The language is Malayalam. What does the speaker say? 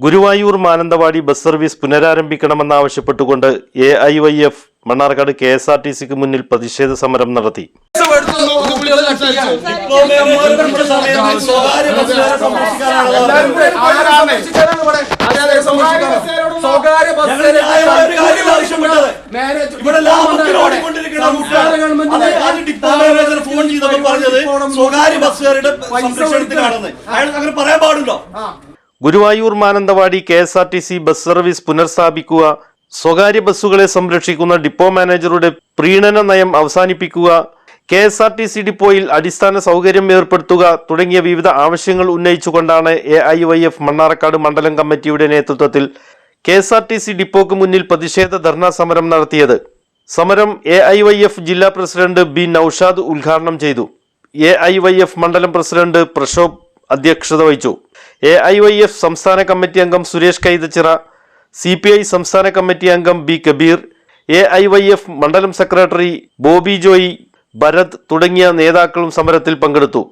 Guruvayur Mananthavady bus service പുനരാരംഭിക്കണമെന്നാവശ്യപ്പെട്ടുകൊണ്ട് A I Y F Mannarkkad K S R T സിക്ക് മുന്നിൽ പ്രതിഷേധ സമരം നടത്തി. ഇവിടെ ഫോൺ ചെയ്തപ്പോൾ സ്വകാര്യ ബസ്സുകാരുടെ സംരക്ഷണത്തിലാണെന്ന് അയാൾ അങ്ങനെ പറയാൻ പാടുണ്ടോ Guruvayur Mananthavady K S R T C bus service പുനഃസ്ഥാപിക്കുക സ്വകാര്യ ബസ്സുകളെ സംരക്ഷിക്കുന്ന ഡിപ്പോ മാനേജറുടെ പ്രീണന നയം അവസാനിപ്പിക്കുക K S R T C ഡിപ്പോയിൽ അടിസ്ഥാന സൗകര്യം ഏർപ്പെടുത്തുക തുടങ്ങിയ വിവിധ ആവശ്യങ്ങൾ ഉന്നയിച്ചുകൊണ്ടാണ് A I Y F Mannarkkad മണ്ഡലം കമ്മിറ്റിയുടെ നേതൃത്വത്തിൽ K S R T C ഡിപ്പോക്ക് മുന്നിൽ പ്രതിഷേധ ധർണാ സമരം നടത്തിയത്. സമരം എ ഐ വൈ എഫ് ജില്ലാ പ്രസിഡന്റ് ബി നൌഷാദ് ഉദ്ഘാടനം ചെയ്തു. എ ഐ വൈ എഫ് മണ്ഡലം പ്രസിഡന്റ് പ്രശോഭ് അധ്യക്ഷത വഹിച്ചു. എ ഐ വൈ എഫ് സംസ്ഥാന കമ്മിറ്റി അംഗം Suresh Kaithachira C P I സംസ്ഥാന കമ്മിറ്റി അംഗം B Kabeer A I Y F മണ്ഡലം സെക്രട്ടറി ബോബി ജോയി ഭരത് തുടങ്ങിയ നേതാക്കളും സമരത്തിൽ പങ്കെടുത്തു.